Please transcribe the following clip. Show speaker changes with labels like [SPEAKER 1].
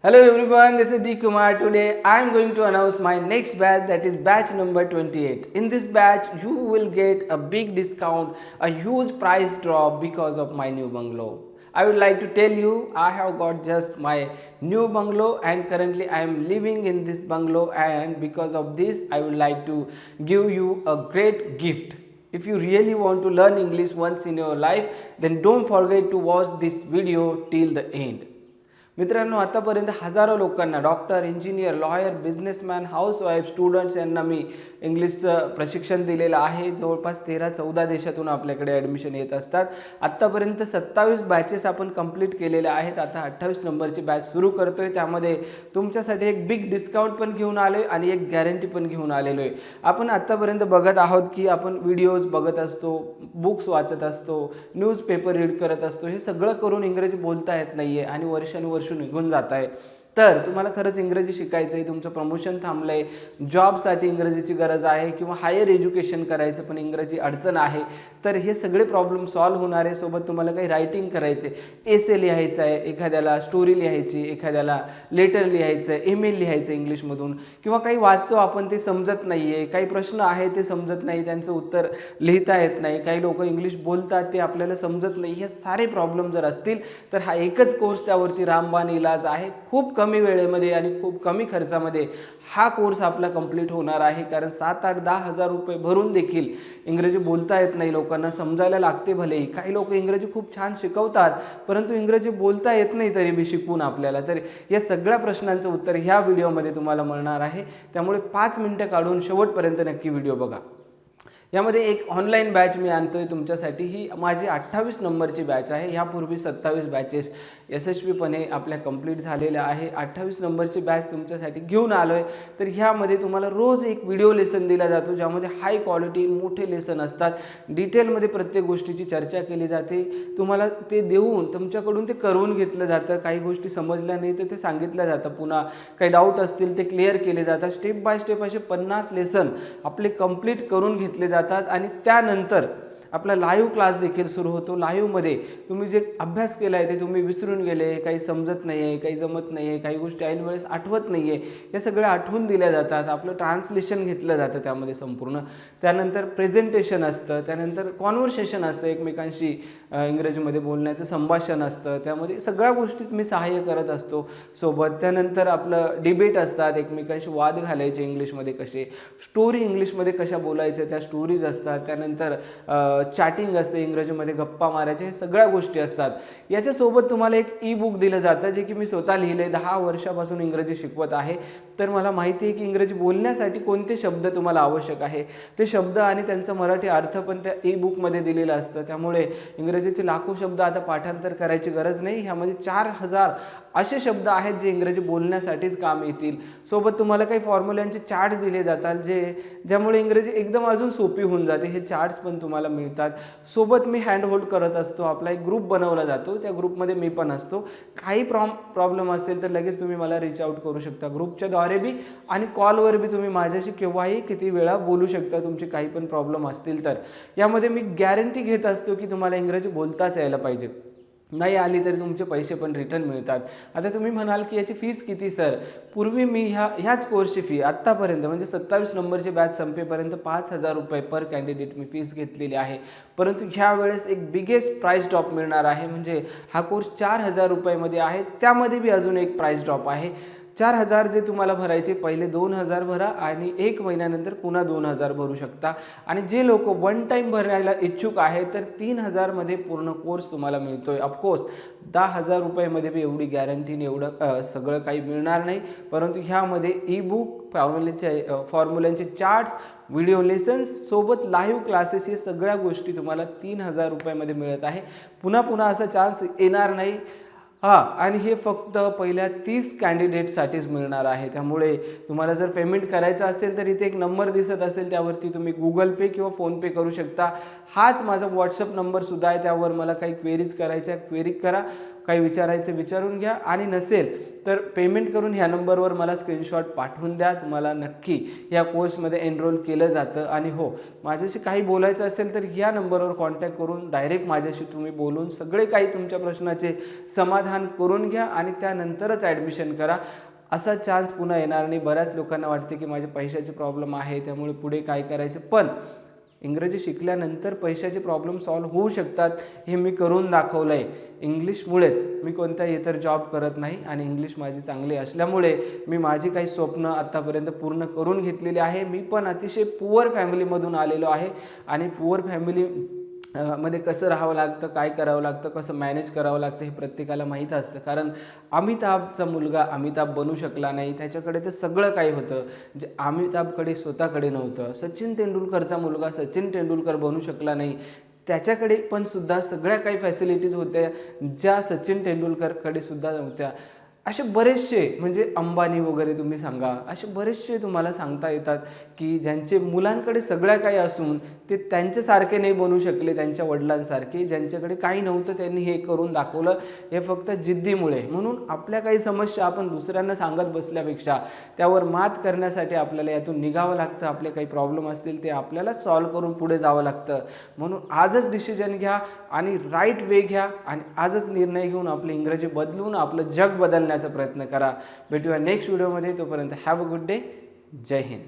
[SPEAKER 1] Hello everyone, this is D Kumar. Today I am going to announce my next batch that is batch number 28. In this batch, you will get a big discount, a huge price drop because of my new bungalow. I would like to tell you I have got just my new bungalow and currently I am living in this bungalow and because of this I would like to give you a great gift. If you really want to learn English once in your life then don't forget to watch this video till the end. मित्रांनो आतापर्यंत हजारो लोकांना doctor engineer lawyer businessman housewife students यांना मी इंग्लिशचं प्रशिक्षण दिलेलं आहे. जवळपास तेरा चौदा देशातून आपल्याकडे ॲडमिशन येत असतात. आत्तापर्यंत सत्तावीस बॅचेस आपण कंप्लीट केलेल्या आहेत. आता अठ्ठावीस नंबरची बॅच सुरू करतो आहे त्यामध्ये तुमच्यासाठी एक बिग डिस्काउंट पण घेऊन आलो आहे आणि एक गॅरंटी पण घेऊन आलेलो आहे. आपण आत्तापर्यंत बघत आहोत की आपण व्हिडिओज बघत असतो बुक्स वाचत असतो न्यूजपेपर रीड करत असतो. हे सगळं करून इंग्रजी बोलता येत नाही आहे आणि वर्षानुवर्ष निघून जात आहे. तर तुम्हाला खरंच इंग्रजी शिकायचं आहे तुमचं प्रमोशन थांबलं आहे जॉबसाठी इंग्रजीची गरज आहे किंवा हायर एज्युकेशन करायचं पण इंग्रजी अडचण आहे तर हे सगळे प्रॉब्लेम सॉल्व्ह होणार आहे. सोबत तुम्हाला काही रायटिंग करायचे एसे लिहायचं आहे एखाद्याला स्टोरी लिहायची एखाद्याला लेटर लिहायचं आहे ईमेल लिहायचं इंग्लिशमधून. किंवा काही वाचतो आपण ते समजत नाही आहे काही प्रश्न आहे ते समजत नाही त्यांचं उत्तर लिहिता येत नाही काही लोक इंग्लिश बोलतात ते आपल्याला समजत नाही हे सारे प्रॉब्लेम जर असतील तर हा एकच कोर्स त्यावरती रामबाण इलाज आहे. खूप कमी कमी वेळेमध्ये आणि खूप कमी खर्चामध्ये हा कोर्स आपला कंप्लीट होणार आहे. कारण सात आठ दहा हजार रुपये भरून देखील इंग्रजी बोलता येत नाही लोकांना समजायला लागते भलेही. काही लोक इंग्रजी खूप छान शिकवतात परंतु इंग्रजी बोलता येत नाही तरी बी शिकून आपल्याला. तर या सगळ्या प्रश्नांचं उत्तर ह्या व्हिडिओमध्ये तुम्हाला मिळणार आहे. त्यामुळे पाच मिनटं काढून शेवटपर्यंत नक्की व्हिडिओ बघा. यामध्ये एक ऑनलाईन बॅच मी आणतोय तुमच्यासाठी. ही माझी अठ्ठावीस नंबरची बॅच आहे. ह्यापूर्वी सत्तावीस बॅचेस यशस्वीपणे आपल्या कंप्लीट झालेल्या आहे. अठ्ठावीस नंबरची बॅच तुमच्यासाठी घेऊन आलो आहे तर ह्यामध्ये तुम्हाला रोज एक व्हिडिओ लेसन दिला जातो ज्यामध्ये हाय क्वालिटी मोठे लेसन असतात. डिटेलमध्ये प्रत्येक गोष्टीची चर्चा केली जाते. तुम्हाला ते देऊन तुमच्याकडून ते करून घेतलं जातं. काही गोष्टी समजल्या नाही तर ते सांगितलं जातं पुन्हा. काही डाऊट असतील ते क्लिअर केले जातात. स्टेप बाय स्टेप असे पन्नास लेसन आपले कंप्लीट करून घेतले जातात. आणि त्यानंतर आपला लाईव्ह क्लास देखील सुरू होतो. लाईव्हमध्ये तुम्ही जे अभ्यास केला आहे ते तुम्ही विसरून गेले काही समजत नाही आहे काही जमत नाही आहे काही गोष्टी ऐन वेळेस आठवत नाही आहे या सगळ्या आठवून दिल्या जातात. आपलं ट्रान्सलेशन घेतलं जातं त्यामध्ये संपूर्ण. त्यानंतर प्रेझेंटेशन असतं त्यानंतर कॉन्व्हर्सेशन असतं एकमेकांशी इंग्रजीमध्ये बोलण्याचं संभाषण असतं. त्यामध्ये सगळ्या गोष्टीत मी सहाय्य करत असतो सोबत. त्यानंतर आपलं डिबेट असतात एकमेकांशी वाद घालायचे इंग्लिशमध्ये कसे स्टोरी इंग्लिशमध्ये कशा बोलायच्या त्या स्टोरीज असतात. त्यानंतर चॅटिंग असते इंग्रजीमध्ये गप्पा मारायच्या हे सगळ्या गोष्टी असतात. याच्यासोबत तुम्हाला एक ई बुक दिलं जातं जे की मी स्वतः लिहिले दहा वर्षापासून इंग्रजी शिकवत आहे. तर मला माहिती आहे की इंग्रजी बोलण्यासाठी कोणते शब्द तुम्हाला आवश्यक आहे? ते शब्द आणि त्यांचा मराठी अर्थ पण त्या ई बुकमध्ये दिलेलं असतं. त्यामुळे इंग्रजीचे लाखो शब्द आता पाठांतर करायची गरज नाही. ह्यामध्ये चार हजार असे शब्द आहेत जे इंग्रजी बोलण्यासाठीच काम येतील. सोबत तुम्हाला काही फॉर्म्युल्यांचे चार्ट दिले जातात जे ज्यामुळे इंग्रजी एकदम अजून सोपी होऊन जाते. हे चार्ट्स पण तुम्हाला मिळतात. सोबत मी हँड होल्ड करत असतो. आपला एक ग्रुप बनवला जातो. त्या ग्रुपमध्ये मी पण असतो. काही प्रॉम प्रॉब्लेम असेल तर लगेच तुम्ही मला रीच आउट करू शकता. ग्रुपच्या द्वारे बी आणि कॉलवर बी तुम्ही माझ्याशी केव्हाही किती वेळा बोलू शकता. तुमचे काही पण प्रॉब्लेम असतील तर. यामध्ये मी गॅरंटी घेत असतो की तुम्हाला इंग्रजी बोलताच यायला पाहिजे. नाही आली तरी तुमचे पैसे पण रिटर्न मिळतात. आता तुम्ही म्हणाल की याची फीस किती सर पूर्वी मी ह्या ह्याच कोर्सची फी आत्तापर्यंत म्हणजे सत्तावीस नंबरची बॅच संपेपर्यंत पाच हजार रुपये पर कॅन्डिडेट मी फीस घेतलेली आहे. परंतु ह्यावेळेस एक बिगेस्ट प्राईस ड्रॉप मिळणार आहे म्हणजे हा कोर्स चार हजार रुपयामध्ये आहे. त्यामध्ये बी अजून एक प्राईस ड्रॉप आहे. चार हजार जे तुम्हाला भरायचे पहिले दोन हजार भरा आणि एक महिन्यानंतर पुन्हा दोन हजार भरू शकता. आणि जे लोक वन टाईम भरायला इच्छुक आहे तर तीन हजारमध्ये पूर्ण कोर्स तुम्हाला मिळतो आहे ऑफकोर्स दहा हजार रुपयामध्ये बी एवढी गॅरंटीने एवढं सगळं काही मिळणार नाही. परंतु ह्यामध्ये ई बुक फॉर्म्युलेचे फॉर्म्युल्यांचे चार्ट्स व्हिडिओ लेसन्स सोबत लाईव्ह क्लासेस हे सगळ्या गोष्टी तुम्हाला तीन हजार रुपयामध्ये मिळत आहे. पुन्हा पुन्हा असा चान्स येणार नाही. हां आणि हे फक्त पहिल्या तीस कॅन्डिडेटसाठीच मिळणार आहे. त्यामुळे तुम्हाला जर पेमेंट करायचं असेल तर इथे एक नंबर दिसत असेल त्यावरती तुम्ही गुगल पे किंवा फोनपे करू शकता. हाच माझा व्हॉट्सअप नंबरसुद्धा आहे त्यावर मला काही क्वेरीज करायच्या क्वेरी करा काही विचारायचं विचारून घ्या. आणि नसेल तर पेमेंट करून ह्या नंबरवर मला स्क्रीनशॉट पाठवून द्या. तुम्हाला नक्की या कोर्समध्ये एनरोल केलं जातं. आणि हो माझ्याशी काही बोलायचं असेल तर या नंबरवर कॉन्टॅक्ट करून डायरेक्ट माझ्याशी तुम्ही बोलून सगळे काही तुमच्या प्रश्नाचे समाधान करून घ्या आणि त्यानंतरच ॲडमिशन करा. असा चान्स पुन्हा येणार नाही. बऱ्याच लोकांना वाटते की माझ्या पैशाचे प्रॉब्लेम आहे त्यामुळे पुढे काय करायचं? पण इंग्रजी शिकल्यानंतर पैशाचे प्रॉब्लेम सॉल्व्ह होऊ शकतात हे मी करून दाखवलं आहे इंग्लिशमुळेच मी कोणताही इतर जॉब करत नाही आणि इंग्लिश माझी चांगली असल्यामुळे मी माझी काही स्वप्न आत्तापर्यंत पूर्ण करून घेतलेली आहे. मी पण अतिशय पुअर फॅमिलीमधून आलेलो आहे आणि पुअर फॅमिली मध्ये कसं राहावं लागतं काय करावं लागतं कसं मॅनेज करावं लागतं हे प्रत्येकाला माहीत असतं. कारण अमिताभचा मुलगा अमिताभ बनू शकला नाही. त्याच्याकडे ते सगळं काही होतं. जे अमिताभकडे स्वतःकडे नव्हतं. सचिन तेंडुलकरचा मुलगा सचिन तेंडुलकर बनू शकला नाही. त्याच्याकडे पण सुद्धा सगळ्या काही फॅसिलिटीज होत्या ज्या सचिन तेंडुलकरकडे सुद्धा नव्हत्या. असे बरेचसे म्हणजे अंबानी वगैरे तुम्ही सांगा असे बरेचसे तुम्हाला सांगता येतात की ज्यांचे मुलांकडे सगळ्या काही असून ते त्यांच्यासारखे नाही बनू शकले त्यांच्या वडिलांसारखे ज्यांच्याकडे काही नव्हतं त्यांनी हे करून दाखवलं हे फक्त जिद्दीमुळे. म्हणून आपल्या काही समस्या आपण दुसऱ्यांना सांगत बसल्यापेक्षा त्यावर मात करण्यासाठी आपल्याला यातून निघावं लागतं आपले काही प्रॉब्लेम असतील ते आपल्याला सॉल्व्ह करून पुढे जावं लागतं. म्हणून आजच डिसिजन घ्या आणि राईट वे घ्या आणि आजच निर्णय घेऊन आपली इंग्रजी बदलून आपलं जग बदलण्याचा प्रयत्न करा. भेटूया नेक्स्ट व्हिडिओमध्ये तोपर्यंत हॅव अ गुड डे जय हिंद.